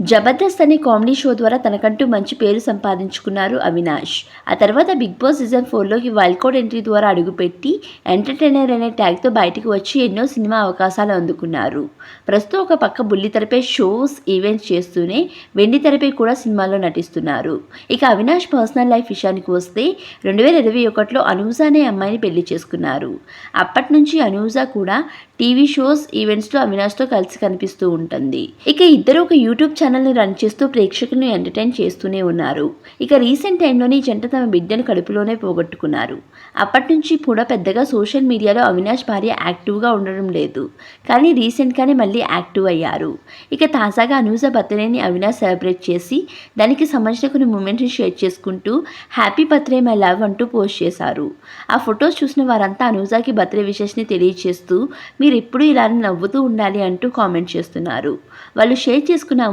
జబర్దస్త్ అనే comedy show ద్వారా తనకంటూ మంచి పేరు సంపాదించుకున్నారు అవినాష్. ఆ తర్వాత బిగ్ బాస్ సీజన్ ఫోర్లోకి వైల్డ్ కార్డ్ ఎంట్రీ ద్వారా అడుగుపెట్టి ఎంటర్టైనర్ అనే ట్యాగ్తో బయటకు వచ్చి ఎన్నో సినిమా అవకాశాలు అందుకున్నారు. ప్రస్తుతం ఒక పక్క బుల్లితెరపై షోస్ ఈవెంట్స్ చేస్తూనే వెండి తెరపై కూడా సినిమాల్లో నటిస్తున్నారు. ఇక అవినాష్ పర్సనల్ లైఫ్ విషయానికి వస్తే రెండు వేల ఇరవై ఒకటిలో అనూజ అనే అమ్మాయిని పెళ్ళి చేసుకున్నారు. అప్పటి నుంచి అనూజ కూడా టీవీ షోస్ ఈవెంట్స్లో అవినాష్తో కలిసి కనిపిస్తూ ఉంటుంది. ఇక ఇద్దరు ఒక యూట్యూబ్ ఛానల్ని రన్ చేస్తూ ప్రేక్షకులను ఎంటర్టైన్ చేస్తూనే ఉన్నారు. ఇక రీసెంట్ టైంలోనే ఈ జంట తమ బిడ్డను కడుపులోనే పోగొట్టుకున్నారు. అప్పటి నుంచి కూడా పెద్దగా సోషల్ మీడియాలో అవినాష్ భార్య యాక్టివ్గా ఉండడం లేదు. కానీ రీసెంట్గానే మళ్ళీ యాక్టివ్ అయ్యారు. ఇక తాజాగా అనూజ బర్త్డేని అవినాష్ సెలబ్రేట్ చేసి దానికి సంబంధించిన కొన్ని మూమెంట్స్ని షేర్ చేసుకుంటూ హ్యాపీ బర్త్డే మై లవ్ అంటూ పోస్ట్ చేశారు. ఆ ఫొటోస్ చూసిన వారంతా అనూజాకి బర్త్డే విషెస్ని తెలియచేస్తూ మీరు ఎప్పుడూ ఇలా నవ్వుతూ ఉండాలి అంటూ కామెంట్ చేస్తున్నారు. వాళ్ళు షేర్ చేసుకున్న ఆ